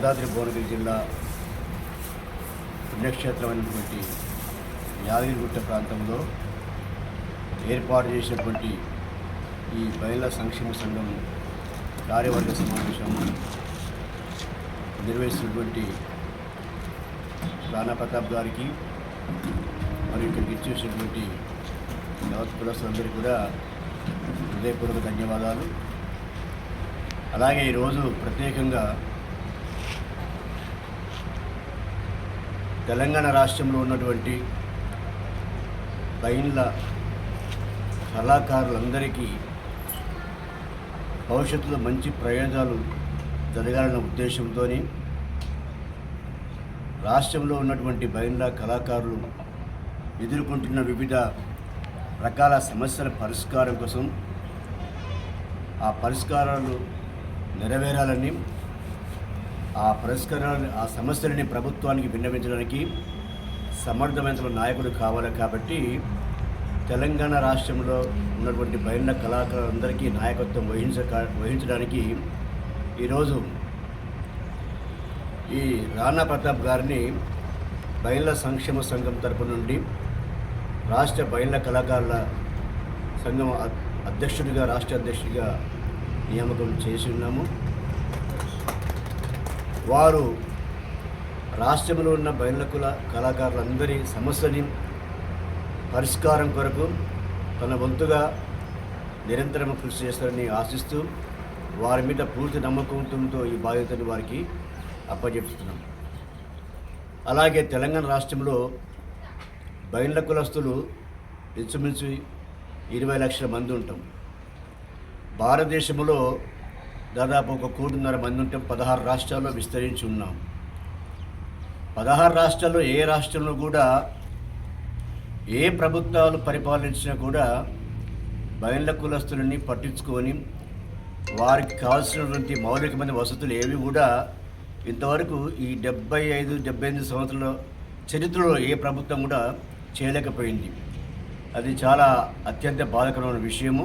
యాదాద్రి భువనగిరి జిల్లా పుణ్యక్షేత్రమైనటువంటి యాదగిరిగుట్ట ప్రాంతంలో ఏర్పాటు చేసినటువంటి ఈ మహిళా సంక్షేమ సంఘం కార్యవర్గ సమావేశం నిర్వహిస్తున్నటువంటి రాణా ప్రతాప్ గారికి మరియు ఇక్కడికి ఇచ్చేసినటువంటి యావత్ కులస్తులందరికీ కూడా హృదయపూర్వక ధన్యవాదాలు. అలాగే ఈరోజు ప్రత్యేకంగా తెలంగాణ రాష్ట్రంలో ఉన్నటువంటి బైన్ల కళాకారులందరికీ భవిష్యత్తులో మంచి ప్రయోజనాలు జరగాలన్న ఉద్దేశంతో రాష్ట్రంలో ఉన్నటువంటి బైన్ల కళాకారులు ఎదుర్కొంటున్న వివిధ రకాల సమస్యల పరిష్కారం కోసం ఆ పరిష్కారాలు నెరవేరాలని ఆ పరిష్కారాన్ని ఆ సమస్యలని ప్రభుత్వానికి విన్నవించడానికి సమర్థమైన నాయకుడు కావాలి కాబట్టి తెలంగాణ రాష్ట్రంలో ఉన్నటువంటి బయట కళాకారులందరికీ నాయకత్వం వహించ వహించడానికి ఈరోజు ఈ రాణా ప్రతాప్ గారిని బయళ్ళ సంక్షేమ సంఘం తరపు నుండి రాష్ట్ర బయళ్ళ కళాకారుల సంఘం అధ్యక్షుడిగా రాష్ట్ర అధ్యక్షుడిగా నియామకం చేసి ఉన్నాము. వారు రాష్ట్రంలో ఉన్న బయలుకుల కుల కళాకారులందరి సమస్యని పరిష్కారం కొరకు తన వంతుగా నిరంతరం కృషి చేస్తారని ఆశిస్తూ వారి మీద పూర్తి నమ్మకంతో ఈ బాధ్యతను వారికి అప్పచెప్తున్నాం. అలాగే తెలంగాణ రాష్ట్రంలో బయళ్ళ కులస్తులు ఇంచుమించు ఇరవై లక్షల మంది ఉంటాం. భారతదేశంలో దాదాపు ఒక కోటిన్నర మంది ఉంటే పదహారు రాష్ట్రాల్లో విస్తరించి ఉన్నాం. పదహారు రాష్ట్రాల్లో ఏ రాష్ట్రంలో కూడా ఏ ప్రభుత్వాలు పరిపాలించినా కూడా బయళ్ళ కులస్తులని పట్టించుకొని వారికి కావాల్సినటువంటి మౌలికమైన వసతులు ఏవి కూడా ఇంతవరకు ఈ డెబ్బై ఐదు డెబ్బై ఎనిమిది సంవత్సరాల చరిత్రలో ఏ ప్రభుత్వం కూడా చేయలేకపోయింది. అది చాలా అత్యంత బాధకరమైన విషయము.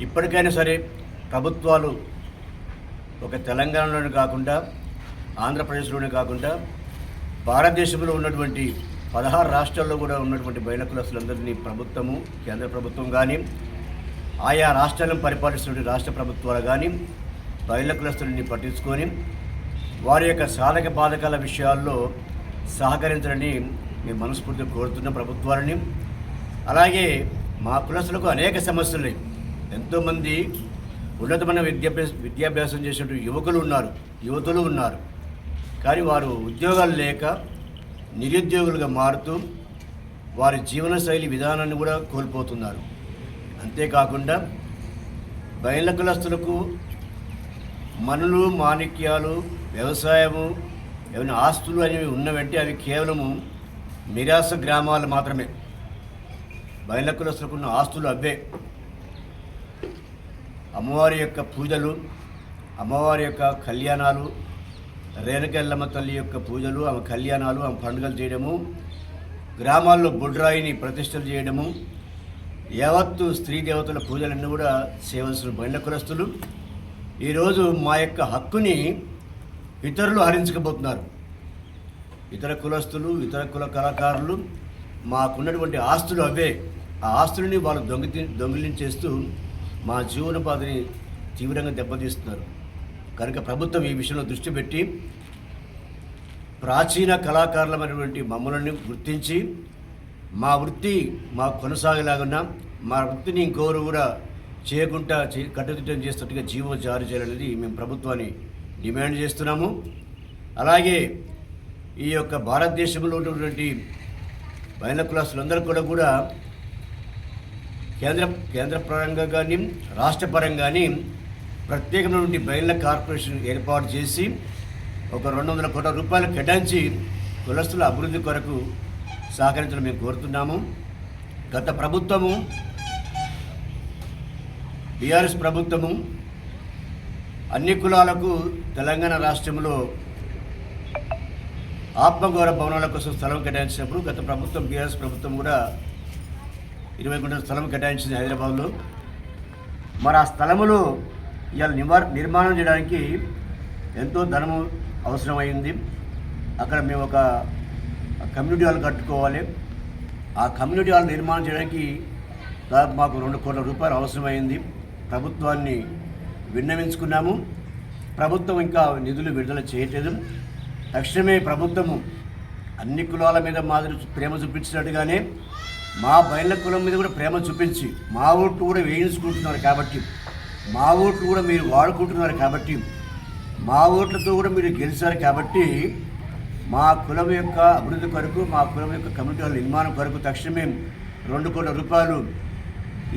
ఇప్పటికైనా సరే ప్రభుత్వాలు ఒక తెలంగాణలోనే కాకుండా ఆంధ్రప్రదేశ్లోనే కాకుండా భారతదేశంలో ఉన్నటువంటి పదహారు రాష్ట్రాల్లో కూడా ఉన్నటువంటి బయట ప్రభుత్వము కేంద్ర ప్రభుత్వం కానీ ఆయా రాష్ట్రాలను పరిపాలిస్తున్న రాష్ట్ర ప్రభుత్వాలు కానీ బయట పట్టించుకొని వారి యొక్క సాధక బాధకాల విషయాల్లో సహకరించాలని మేము మనస్ఫూర్తిగా కోరుతున్న ప్రభుత్వాలని అలాగే మా కులస్తులకు అనేక సమస్యలు ఉన్నాయి. ఎంతోమంది ఉన్నతమైన విద్యాభ్యాస విద్యాభ్యాసం చేసేటువంటి యువకులు ఉన్నారు యువతులు ఉన్నారు. కానీ వారు ఉద్యోగాలు లేక నిరుద్యోగులుగా మారుతూ వారి జీవనశైలి విధానాన్ని కూడా కోల్పోతున్నారు. అంతేకాకుండా బయళ్ళ కులస్తులకు మనులు మాణిక్యాలు వ్యవసాయము ఏమైనా ఆస్తులు అనేవి ఉన్నవంటే అవి కేవలము నిరాశ గ్రామాలు మాత్రమే. బయళ్ళ కులస్తులకు ఉన్న ఆస్తులు అవే. అమ్మవారి యొక్క పూజలు అమ్మవారి యొక్క కళ్యాణాలు రేణకెళ్ళమ్మ తల్లి యొక్క పూజలు ఆమె కళ్యాణాలు ఆమె పండుగలు చేయడము గ్రామాల్లో బుడ్రాయిని ప్రతిష్టలు చేయడము యావత్తు స్త్రీ దేవతల పూజలన్నీ కూడా చేయవలసిన బండ కులస్తులు. ఈరోజు మా యొక్క హక్కుని ఇతరులు హరించకపోతున్నారు. ఇతర కులస్తులు ఇతర కుల కళాకారులు మాకున్నటువంటి ఆస్తులు అవే. ఆ ఆస్తులని వాళ్ళు దొంగతి దొంగిలించేస్తూ మా జీవనోపాధిని తీవ్రంగా దెబ్బతీస్తున్నారు. కనుక ప్రభుత్వం ఈ విషయంలో దృష్టి పెట్టి ప్రాచీన కళాకారులమైనటువంటి మమ్మల్ని గుర్తించి మా వృత్తి మా కొనసాగేలాగున్నా మా వృత్తిని ఇంకోరు కూడా చేయకుండా చే కట్టుదిట్టం చేస్తున్నట్టుగా జీవో జారీ చేయాలనేది మేము ప్రభుత్వాన్ని డిమాండ్ చేస్తున్నాము. అలాగే ఈ యొక్క భారతదేశంలో ఉన్నటువంటి బయల కులాసులందరూ కూడా కూడా కేంద్ర కేంద్ర పరంగా కానీ రాష్ట్ర పరంగా కానీ ప్రత్యేకమైనటువంటి బయళ్ళ కార్పొరేషన్ ఏర్పాటు చేసి ఒక రెండు వందల కోట్ల రూపాయలు కేటాయించి కులస్తుల అభివృద్ధి కొరకు సహకరించడం మేము కోరుతున్నాము. గత ప్రభుత్వము బీఆర్ఎస్ ప్రభుత్వము అన్ని కులాలకు తెలంగాణ రాష్ట్రంలో ఆత్మగౌరవ భవనాల కోసం స్థలం కేటాయించినప్పుడు గత ప్రభుత్వం బీఆర్ఎస్ ప్రభుత్వం కూడా ఇరవై గుంటల స్థలం కేటాయించింది హైదరాబాద్లో. మరి ఆ స్థలములో ఇవాళ నివార నిర్మాణం చేయడానికి ఎంతో ధనము అవసరమైంది. అక్కడ మేము ఒక కమ్యూనిటీ హాల్ కట్టుకోవాలి. ఆ కమ్యూనిటీ హాల్ నిర్మాణం చేయడానికి దాదాపు మాకు రెండు కోట్ల రూపాయలు అవసరమైంది. ప్రభుత్వాన్ని విన్నవించుకున్నాము. ప్రభుత్వం ఇంకా నిధులు విడుదల చేయట్లేదు తక్షణమే ప్రభుత్వము అన్ని కులాల మీద మాదిరి ప్రేమ చూపించినట్టుగానే మా బయళ్ళ కులం మీద కూడా ప్రేమ చూపించి మా ఓట్లు కూడా వేయించుకుంటున్నారు కాబట్టి మా ఓట్లు కూడా మీరు వాడుకుంటున్నారు కాబట్టి మా ఓట్లతో కూడా మీరు గెలిచారు కాబట్టి మా కులం యొక్క అభివృద్ధి కొరకు మా కులం యొక్క కమ్యూనిటీ నిర్మాణం కొరకు తక్షణమే రెండు కోట్ల రూపాయలు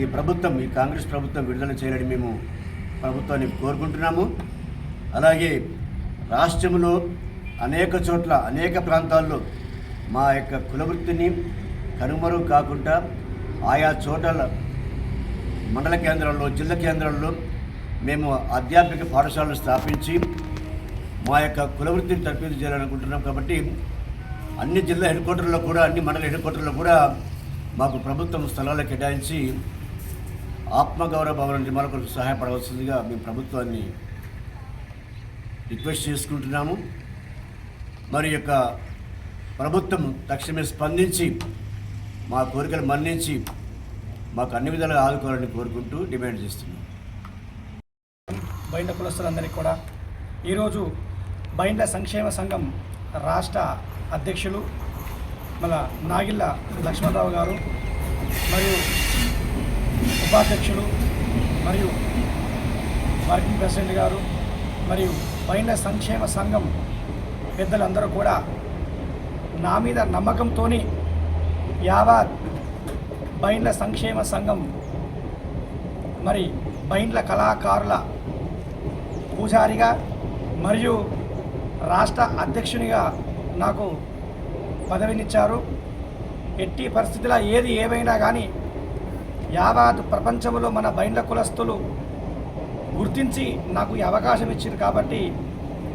ఈ ప్రభుత్వం ఈ కాంగ్రెస్ ప్రభుత్వం విడుదల చేయాలని మేము ప్రభుత్వాన్ని కోరుకుంటున్నాము. అలాగే రాష్ట్రంలో అనేక చోట్ల అనేక ప్రాంతాల్లో మా యొక్క కులవృత్తిని కనుమరుగు కాకుండా ఆయా చోట్ల మండల కేంద్రాల్లో జిల్లా కేంద్రాల్లో మేము ఆధ్యాత్మిక పాఠశాలను స్థాపించి మా యొక్క కులవృత్తిని తర్ఫీదు చేయాలనుకుంటున్నాం కాబట్టి అన్ని జిల్లా హెడ్ క్వార్టర్లో కూడా అన్ని మండల హెడ్ క్వార్టర్లో కూడా మాకు ప్రభుత్వం స్థలాలు కేటాయించి ఆత్మగౌరవ భవన నిర్మాణ కొరకు సహాయపడవలసిందిగా మేము ప్రభుత్వాన్ని రిక్వెస్ట్ చేసుకుంటున్నాము. మరి యొక్క ప్రభుత్వం తక్షణమే స్పందించి మా కోరికలు మన్నించి మాకు అన్ని విధాలుగా ఆదుకోవాలని కోరుకుంటూ డిమాండ్ చేస్తున్నాం. బైండ్ల కులస్తులందరికీ కూడా ఈరోజు బైండ్ల సంక్షేమ సంఘం రాష్ట్ర అధ్యక్షులు మన నాగిళ్ళ లక్ష్మణరావు గారు మరియు ఉపాధ్యక్షులు మరియు వర్కింగ్ ప్రెసిడెంట్ గారు మరియు బైండ్ల సంక్షేమ సంఘం పెద్దలందరూ కూడా నా మీద నమ్మకంతో యావత్ బైండ్ల సంక్షేమ సంఘం మరి బైండ్ల కళాకారుల పూజారిగా మరియు రాష్ట్ర అధ్యక్షునిగా నాకు పదవినిచ్చారు. ఎట్టి పరిస్థితుల ఏది ఏమైనా కానీ యావత్ ప్రపంచంలో మన బైండ్ల కులస్తులు గుర్తించి నాకు ఈ అవకాశం ఇచ్చింది కాబట్టి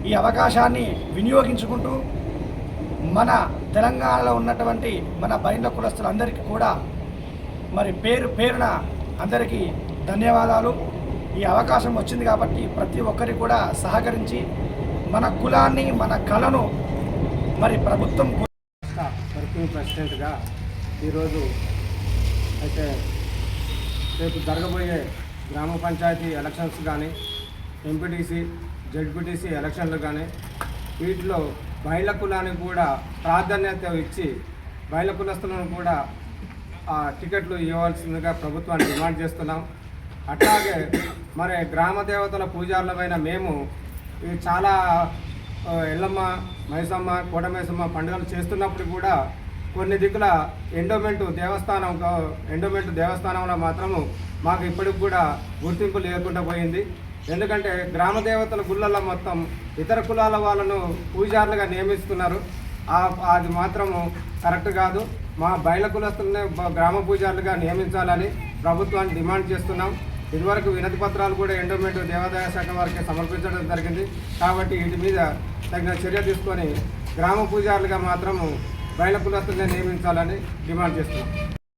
ఈ అవకాశాన్ని వినియోగించుకుంటూ మన తెలంగాణలో ఉన్నటువంటి మన బైండ్ల కులస్తులందరికీ కూడా మరి పేరు పేరున అందరికీ ధన్యవాదాలు. ఈ అవకాశం వచ్చింది కాబట్టి ప్రతి ఒక్కరికి కూడా సహకరించి మన కులాన్ని మన కళను మరి ప్రభుత్వం వర్కింగ్ ప్రెసిడెంట్గా ఈరోజు అయితే రేపు జరగబోయే గ్రామ పంచాయతీ ఎలక్షన్స్ కానీ ఎంపీటీసీ జడ్పీటీసీ ఎలక్షన్లు కానీ వీటిలో బయల కులానికి కూడా ప్రాధాన్యత ఇచ్చి బయల కులస్తులను కూడా ఆ టికెట్లు ఇవ్వాల్సిందిగా ప్రభుత్వాన్ని డిమాండ్ చేస్తున్నాం. అట్లాగే మరి గ్రామ దేవతల పూజారులమైన మేము ఇవి చాలా ఎల్లమ్మ మైసమ్మ కోటమైసమ్మ పండుగలు చేస్తున్నప్పుడు కూడా కొన్ని దిక్కుల ఎండోమెంట్ దేవస్థానం ఎండోమెంట్ దేవస్థానంలో మాత్రము మాకు ఇప్పటికి కూడా గుర్తింపు లేకుండా పోయింది. ఎందుకంటే గ్రామ దేవతల గుళ్ళల్లో మొత్తం ఇతర కులాల వాళ్ళను పూజారులుగా నియమిస్తున్నారు. అది మాత్రము కరెక్ట్ కాదు. మా బయల కులస్తులనే గ్రామ పూజారులుగా నియమించాలని ప్రభుత్వాన్ని డిమాండ్ చేస్తున్నాం. ఇదివరకు వినతి పత్రాలు కూడా ఎండోమెంట్ దేవాదాయ శాఖ వారికి సమర్పించడం జరిగింది. కాబట్టి వీటి మీద తగిన చర్య తీసుకొని గ్రామ పూజారులుగా మాత్రము బయల కులస్తులనే నియమించాలని డిమాండ్ చేస్తున్నాం.